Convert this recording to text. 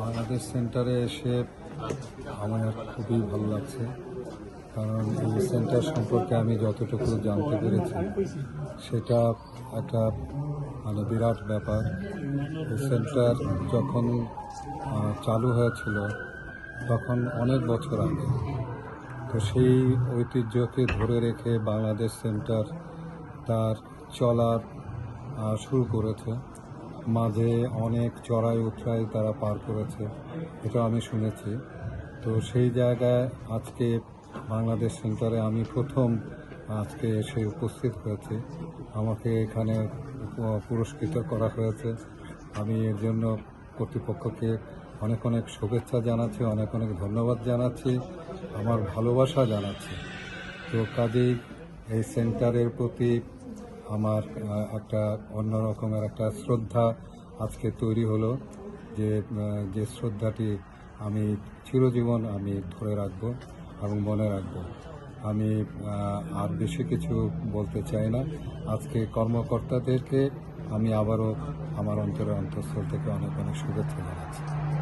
বাংলাদেশ সেন্টারে এসে আমার খুবই ভালো লাগছে। কারণ এই সেন্টার সম্পর্কে আমি যতটুকু জানতে পেরেছি, সেটা একটা মানে বিরাট ব্যাপার। এই সেন্টার যখন চালু হয়েছিল তখন অনেক বছর আগে। তো সেই ঐতিহ্যকে ধরে রেখে বাংলাদেশ সেন্টার তার চলার শুরু করেছে। মাঝে অনেক চড়াই উতরাই তারা পার করেছে, এটা আমি শুনেছি। তো সেই জায়গায় আজকে বাংলাদেশ সেন্টারে আমি প্রথম আজকে এসে উপস্থিত হয়েছি। আমাকে এখানে পুরস্কৃত করা হয়েছে। আমি এর জন্য কর্তৃপক্ষকে অনেক অনেক শুভেচ্ছা জানাচ্ছি, অনেক অনেক ধন্যবাদ জানাচ্ছি, আমার ভালোবাসা জানাচ্ছি। তো কাজেই এই সেন্টারের প্রতি আমার একটা অন্য রকমের একটা শ্রদ্ধা আজকে তৈরি হলো যে যে শ্রদ্ধাটি আমি চিরজীবন আমি ধরে রাখব এবং মনে রাখব। আমি আর বেশি কিছু বলতে চাই না। আজকে কর্মকর্তাদেরকে আমি আবারও আমার অন্তরের অন্তঃস্থল থেকে অনেক অনেক শুভেচ্ছা জানাচ্ছি।